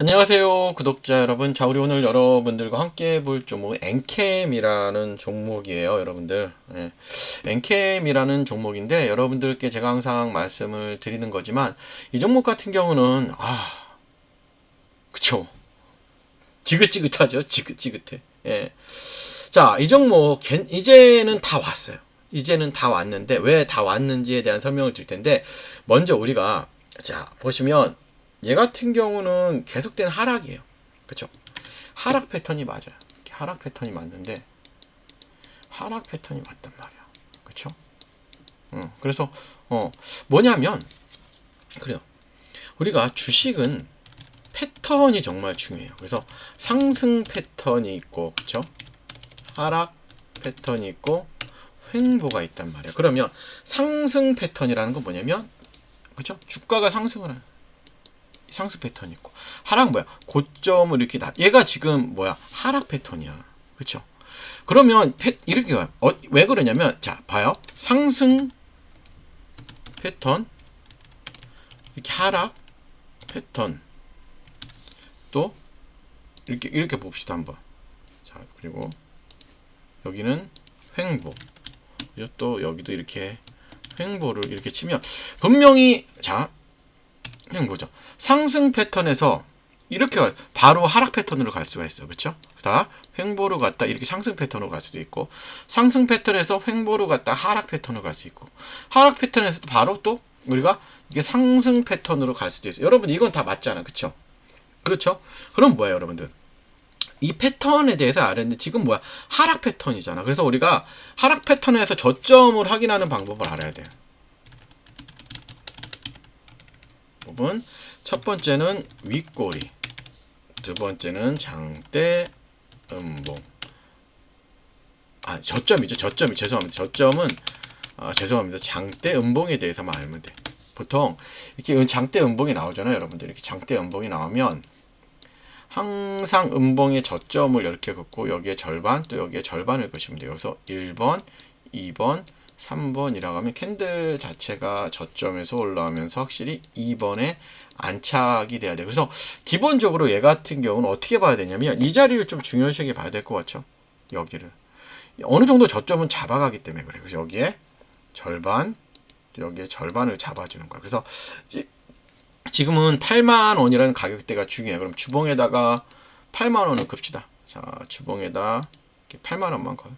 안녕하세요 구독자 여러분. 자 우리 오늘 여러분들과 함께 볼 종목은 엔캠이라는 종목이에요 여러분들. 예. 엔캠이라는 종목인데 여러분들께 제가 항상 말씀을 드리는 거지만 이 종목 같은 경우는 아 그쵸. 지긋지긋하죠 지긋지긋해. 예. 자이 종목 겐- 이제는 다 왔어요. 이제는 다 왔는데 왜 다 왔는지에 대한 설명을 드릴 텐데 먼저 우리가 자 보시면 얘 같은 경우는 계속된 하락이에요. 그쵸? 하락 패턴이 맞아요. 하락 패턴이 맞는데, 하락 패턴이 맞단 말이야. 그쵸? 어, 그래서, 어, 뭐냐면, 그래요. 우리가 주식은 패턴이 정말 중요해요. 그래서 상승 패턴이 있고, 그쵸? 하락 패턴이 있고, 횡보가 있단 말이에요. 그러면 상승 패턴이라는 건 뭐냐면, 그쵸? 주가가 상승을 하는 상승 패턴이 있고. 하락 뭐야? 고점을 이렇게 나 얘가 지금 뭐야? 하락 패턴이야. 그쵸? 그러면 패, 이렇게 와요. 어, 왜 그러냐면 자 봐요. 상승 패턴. 이렇게 하락 패턴. 또 이렇게 이렇게 봅시다 한번. 자 그리고 여기는 횡보. 또 여기도 이렇게 횡보를 이렇게 치면 분명히 자 그냥 보죠. 상승 패턴에서 이렇게 가- 바로 하락 패턴으로 갈 수가 있어요. 그렇죠? 다 횡보로 갔다 이렇게 상승 패턴으로 갈 수도 있고 상승 패턴에서 횡보로 갔다 하락 패턴으로 갈 수 있고 하락 패턴에서 바로 또 우리가 이게 상승 패턴으로 갈 수도 있어요. 여러분 이건 다 맞잖아. 그렇죠? 그렇죠? 그럼 뭐예요, 여러분들? 이 패턴에 대해서 알았는데 지금 뭐야? 하락 패턴이잖아. 그래서 우리가 하락 패턴에서 저점을 확인하는 방법을 알아야 돼요. 부분. 첫 번째는 윗꼬리. 두 번째는 장대 음봉. 아 저점이죠 저점이. 죄송합니다. 저점은 아, 죄송합니다. 장대 음봉에 대해서만 알면 돼. 보통 이렇게 은- 장대 음봉이 나오잖아요 여러분들. 이렇게 장대 음봉이 나오면 항상 음봉의 저점을 이렇게 긋고 여기에 절반 또 여기에 절반을 그시면 돼요. 여기서 1번 2번 3번이라고 하면 캔들 자체가 저점에서 올라오면서 확실히 2번에 안착이 돼야 돼요. 그래서 기본적으로 얘 같은 경우는 어떻게 봐야 되냐면 이 자리를 좀 중요시하게 봐야 될 것 같죠. 여기를. 어느 정도 저점은 잡아가기 때문에 그래요. 그래서 여기에 절반, 여기에 절반을 잡아주는 거야. 그래서 지- 지금은 8만 원이라는 가격대가 중요해요. 그럼 주봉에다가 8만 원을 급시다. 자, 주봉에다 이렇게 8만 원만 걸어.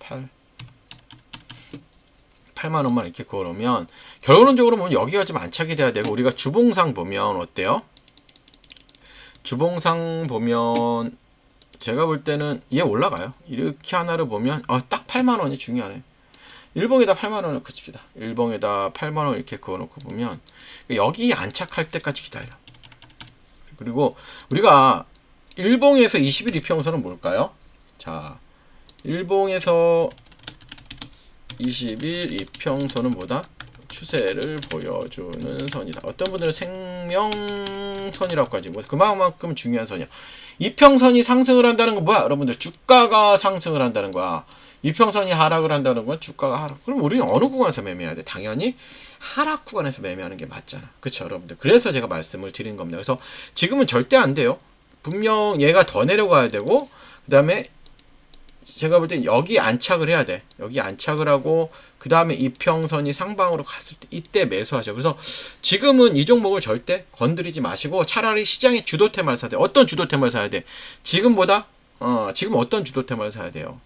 8 8만 원만 이렇게 걸으면 결론적으로 보면 여기가 좀 안착이 돼야 되고 우리가 주봉상 보면 어때요? 주봉상 보면 제가 볼 때는 얘 올라가요. 이렇게 하나를 보면 어, 딱 8만 원이 중요하네. 일봉에다 8만 원을 그칩시다. 일봉에다 8만 원 이렇게 그어놓고 보면 여기 안착할 때까지 기다려. 그리고 우리가 일봉에서 20일 이평선은 뭘까요? 자, 일봉에서 20일 이평선은 뭐다? 추세를 보여주는 선이다. 어떤 분들은 생명선이라고까지 뭐 그만큼 중요한 선이야. 이평선이 상승을 한다는 건 뭐야? 여러분들 주가가 상승을 한다는 거야. 이평선이 하락을 한다는 건 주가가 하락. 그럼 우리는 어느 구간에서 매매해야 돼? 당연히 하락 구간에서 매매하는 게 맞잖아. 그렇죠, 여러분들. 그래서 제가 말씀을 드린 겁니다. 그래서 지금은 절대 안 돼요. 분명 얘가 더 내려가야 되고 그다음에 제가 볼때 여기 안착을 해야 돼. 여기 안착을 하고 그 다음에 이평선이 상방으로 갔을 때 이때 매수하죠. 그래서 지금은 이 종목을 절대 건드리지 마시고 차라리 시장의 주도템을 사야 돼. 어떤 주도템을 사야 돼? 지금보다 어 지금 어떤 주도템을 사야 돼요?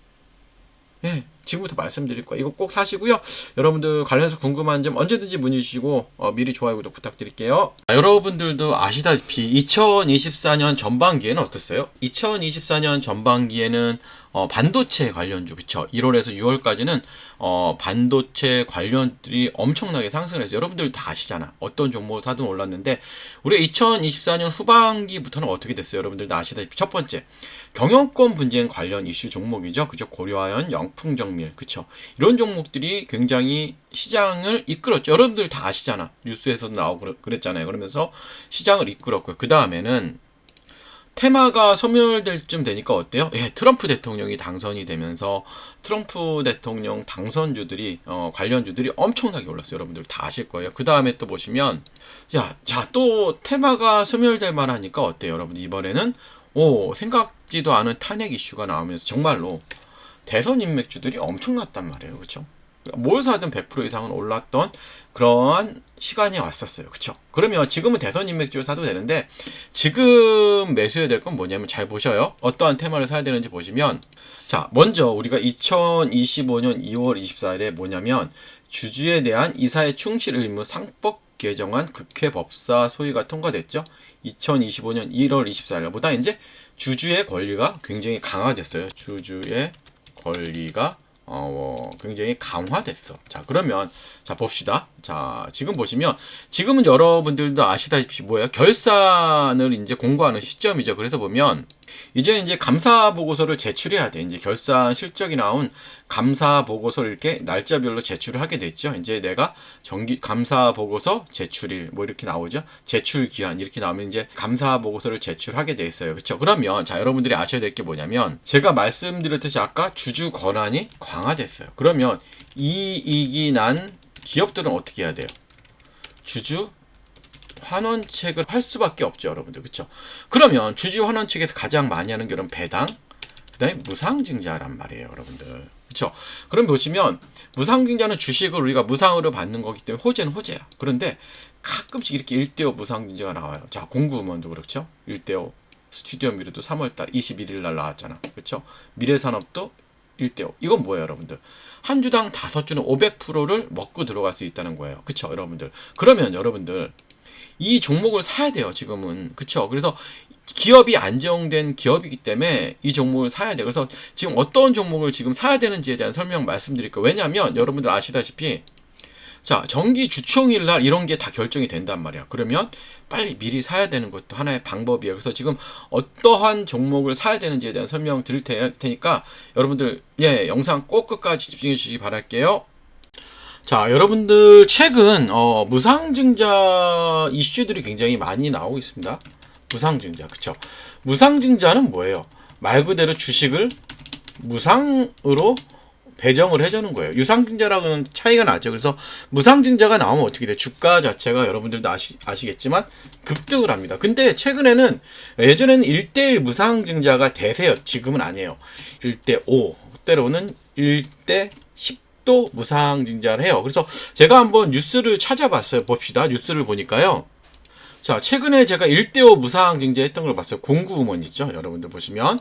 예, 지금부터 말씀드릴 거예요. 이거 꼭 사시고요. 여러분들 관련해서 궁금한 점 언제든지 문의 주시고 어, 미리 좋아요 구독 부탁드릴게요. 자, 여러분들도 아시다시피 2024년 전반기에는 어땠어요? 2024년 전반기에는 어, 반도체 관련주 그쵸 1월에서 6월까지는 어, 반도체 관련들이 엄청나게 상승했어요. 여러분들 다 아시잖아. 어떤 종목을 사든 올랐는데 우리 2024년 후반기부터는 어떻게 됐어요? 여러분들 다 아시다시피 첫 번째 경영권 분쟁 관련 이슈 종목이죠. 그죠? 고려하연, 영풍정 밀, 그쵸? 이런 종목들이 굉장히 시장을 이끌었죠. 여러분들 다 아시잖아. 뉴스에서도 나오고 그랬- 그랬잖아요. 그러면서 시장을 이끌었고요. 그 다음에는 테마가 소멸될 쯤 되니까 어때요? 예, 트럼프 대통령이 당선이 되면서 트럼프 대통령 당선주들이 어, 관련주들이 엄청나게 올랐어요. 여러분들 다 아실 거예요. 그 다음에 또 보시면 야, 자, 또 테마가 소멸될 만하니까 어때요, 여러분? 이번에는 오, 생각지도 않은 탄핵 이슈가 나오면서 정말로 대선 인맥주들이 엄청났단 말이에요. 그렇죠? 뭘 사든 100% 이상은 올랐던 그러한 시간이 왔었어요. 그쵸? 그러면 지금은 대선 인맥주를 사도 되는데 지금 매수해야 될 건 뭐냐면 잘 보셔요. 어떠한 테마를 사야 되는지 보시면 자, 먼저 우리가 2025년 2월 24일에 뭐냐면 주주에 대한 이사의 충실 의무 상법 개정안 국회 법사 소위가 통과됐죠. 2025년 1월 24일보다 이제 주주의 권리가 굉장히 강화됐어요. 주주의 권리가 어, 굉장히 강화됐어. 자, 그러면, 자, 봅시다. 자, 지금 보시면, 지금은 여러분들도 아시다시피 뭐예요? 결산을 이제 공고하는 시점이죠. 그래서 보면, 이제 이제 감사 보고서를 제출해야 돼. 이제 결산 실적이 나온 감사 보고서를 이렇게 날짜별로 제출을 하게 됐죠. 이제 내가 정기 감사 보고서 제출일 뭐 이렇게 나오죠. 제출 기한 이렇게 나오면 이제 감사 보고서를 제출하게 돼 있어요. 그렇죠? 그러면 자 여러분들이 아셔야 될 게 뭐냐면 제가 말씀드렸듯이 아까 주주 권한이 강화됐어요. 그러면 이익이 난 기업들은 어떻게 해야 돼요? 주주 환원책을 할 수밖에 없죠, 여러분들. 그렇죠? 그러면 주주 환원책에서 가장 많이 하는 게 여러분 배당, 그다음에 무상증자란 말이에요, 여러분들. 그렇죠? 그럼 보시면 무상증자는 주식을 우리가 무상으로 받는 거기 때문에 호재는 호재야. 그런데 가끔씩 이렇게 1대5 무상증자가 나와요. 자, 공구음원도 그렇죠? 1대5. 스튜디오 미르도 3월달 21일 날 나왔잖아. 그렇죠? 미래산업도 1대5. 이건 뭐예요, 여러분들? 한 주당 다섯 주는 500%를 먹고 들어갈 수 있다는 거예요. 그쵸, 여러분들? 그러면 여러분들, 이 종목을 사야 돼요, 지금은. 그쵸? 그래서 기업이 안정된 기업이기 때문에 이 종목을 사야 돼요. 그래서 지금 어떤 종목을 지금 사야 되는지에 대한 설명 말씀드릴 거예요. 왜냐면 여러분들 아시다시피 자, 정기 주총일 날 이런 게 다 결정이 된단 말이야. 그러면 빨리 미리 사야 되는 것도 하나의 방법이에요. 그래서 지금 어떠한 종목을 사야 되는지에 대한 설명 드릴 테, 테니까 여러분들 예, 영상 꼭 끝까지 집중해 주시기 바랄게요. 자, 여러분들 최근 어, 무상증자 이슈들이 굉장히 많이 나오고 있습니다. 무상증자, 그쵸? 무상증자는 뭐예요? 말 그대로 주식을 무상으로 배정을 해주는 거예요. 유상증자랑은 차이가 나죠. 그래서 무상증자가 나오면 어떻게 돼? 주가 자체가 여러분들도 아시, 아시겠지만 급등을 합니다. 근데 최근에는 예전에는 1대1 무상증자가 대세요. 지금은 아니에요. 1대5, 때로는 1대 10 도 무상증자를 해요. 그래서 제가 한번 뉴스를 찾아봤어요. 봅시다. 뉴스를 보니까요. 자, 최근에 제가 1대5 무상증자 했던 걸 봤어요. 공구음원 있죠? 여러분들 보시면.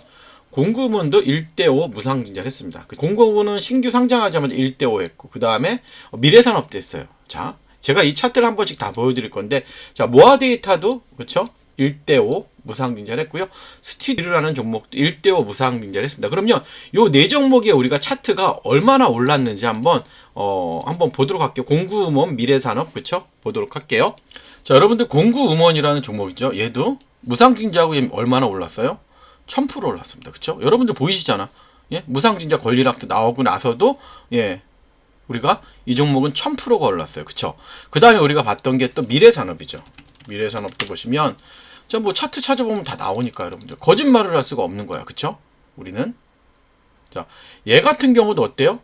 공구문도 1대5 무상증자를 했습니다. 그 공구문은 신규 상장하자마자 1대5 했고, 그 다음에 미래산업도 했어요. 자, 제가 이 차트를 한 번씩 다 보여드릴 건데, 자, 모아 데이터도, 그쵸? 1대5 무상증자를 했고요. 스티드라는 종목도 1대5 무상증자를 했습니다. 그러면 요네 종목에 우리가 차트가 얼마나 올랐는지 한번, 어, 한번 보도록 할게요. 공구음원, 미래산업, 그쵸? 보도록 할게요. 자, 여러분들 공구음원이라는 종목이죠. 얘도 무상증자하고 얘 얼마나 올랐어요? 1000% 올랐습니다. 그쵸? 여러분들 보이시잖아. 예? 무상증자 권리락도 나오고 나서도, 예. 우리가 이 종목은 1000%가 올랐어요. 그쵸? 그 다음에 우리가 봤던 게 또 미래산업이죠. 미래산업도 보시면, 자, 뭐 차트 찾아보면 다 나오니까 여러분들. 거짓말을 할 수가 없는 거야. 그쵸? 우리는. 자, 얘 같은 경우도 어때요?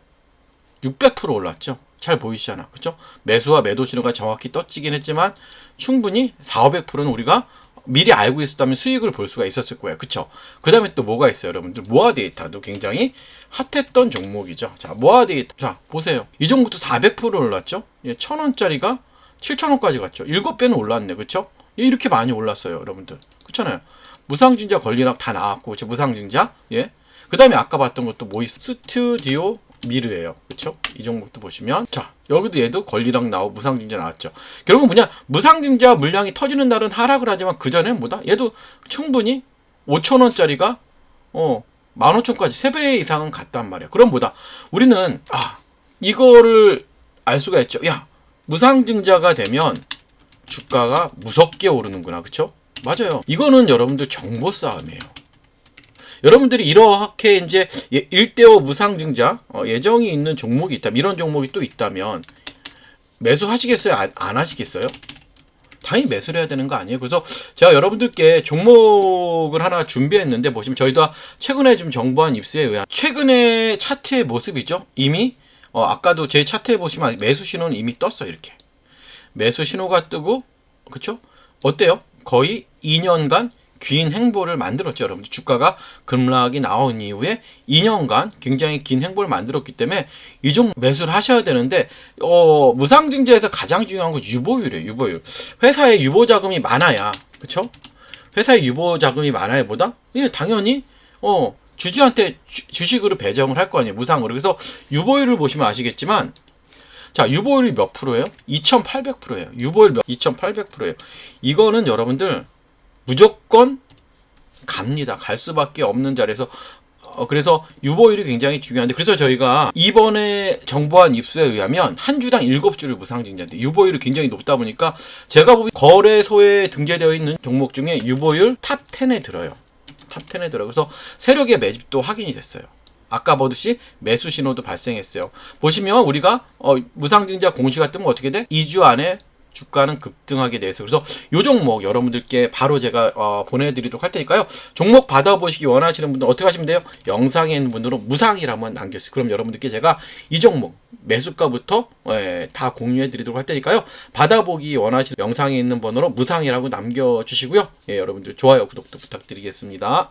600% 올랐죠? 잘 보이시잖아. 그쵸? 매수와 매도 신호가 정확히 떠지긴 했지만, 충분히 4, 500%는 우리가 미리 알고 있었다면 수익을 볼 수가 있었을 거예요. 그쵸? 그 다음에 또 뭐가 있어요, 여러분들? 모아 데이터도 굉장히 핫했던 종목이죠. 자, 모아 데이터. 자, 보세요. 이 종목도 400% 올랐죠? 예, 1000원짜리가 7000원까지 갔죠. 7배는 올랐네. 그쵸? 예, 이렇게 많이 올랐어요, 여러분들. 그렇잖아요. 무상증자 권리락 다 나왔고, 그쵸? 무상증자. 예. 그 다음에 아까 봤던 것도 뭐 있어? 스튜디오 미르예요. 그쵸? 이 종목도 보시면 자 여기도 얘도 권리랑 나오고 무상증자 나왔죠. 결국 뭐냐 무상증자 물량이 터지는 날은 하락을 하지만 그 전에 뭐다? 얘도 충분히 5천 원짜리가 어 15,000까지 3배 이상은 갔단 말이야. 그럼 뭐다? 우리는 아 이거를 알 수가 있죠. 야 무상증자가 되면 주가가 무섭게 오르는구나. 그쵸? 맞아요. 이거는 여러분들 정보 싸움이에요. 여러분들이 이렇게 이제 1대5 무상증자 어, 예정이 있는 종목이 있다면 이런 종목이 또 있다면 매수하시겠어요? 안, 안 하시겠어요? 당연히 매수를 해야 되는 거 아니에요. 그래서 제가 여러분들께 종목을 하나 준비했는데 보시면 저희도 최근에 좀 정보한 입수에 의한 최근에 차트의 모습이죠. 이미 어, 아까도 제 차트에 보시면 매수 신호는 이미 떴어요. 이렇게 매수 신호가 뜨고 그쵸? 어때요? 거의 2년간 긴 행보를 만들었죠, 여러분. 주가가 급락이 나온 이후에 2년간 굉장히 긴 행보를 만들었기 때문에 이종 매수를 하셔야 되는데 어, 무상증자에서 가장 중요한 건 유보율이에요, 유보율. 회사에 유보 자금이 많아야, 그쵸? 회사에 유보 자금이 많아야 보다? 예, 당연히 어, 주주한테 주, 주식으로 배정을 할 거 아니에요, 무상으로. 그래서 유보율을 보시면 아시겠지만 자, 유보율이 몇 프로예요? 2,800%예요. 유보율 몇? 2,800%예요. 이거는 여러분들 무조건 갑니다. 갈 수밖에 없는 자리에서 어, 그래서 유보율이 굉장히 중요한데 그래서 저희가 이번에 정보한 입수에 의하면 한 주당 7주를 무상증자인데 유보율이 굉장히 높다 보니까 제가 보기 거래소에 등재되어 있는 종목 중에 유보율 탑 10에 들어요. 탑 10에 들어요. 그래서 세력의 매집도 확인이 됐어요. 아까 보듯이 매수 신호도 발생했어요. 보시면 우리가 어, 무상증자 공시가 뜨면 어떻게 돼? 2주 안에 주가는 급등하게 돼서 그래서 요 종목 여러분들께 바로 제가 어, 보내드리도록 할 테니까요. 종목 받아보시기 원하시는 분들 어떻게 하시면 돼요? 영상에 있는 분들은 무상이라 한번 남겨주세요. 그럼 여러분들께 제가 이 종목 매수가부터 예, 다 공유해드리도록 할 테니까요. 받아보기 원하시는 영상에 있는 번호로 무상이라고 남겨주시고요. 예, 여러분들 좋아요, 구독도 부탁드리겠습니다.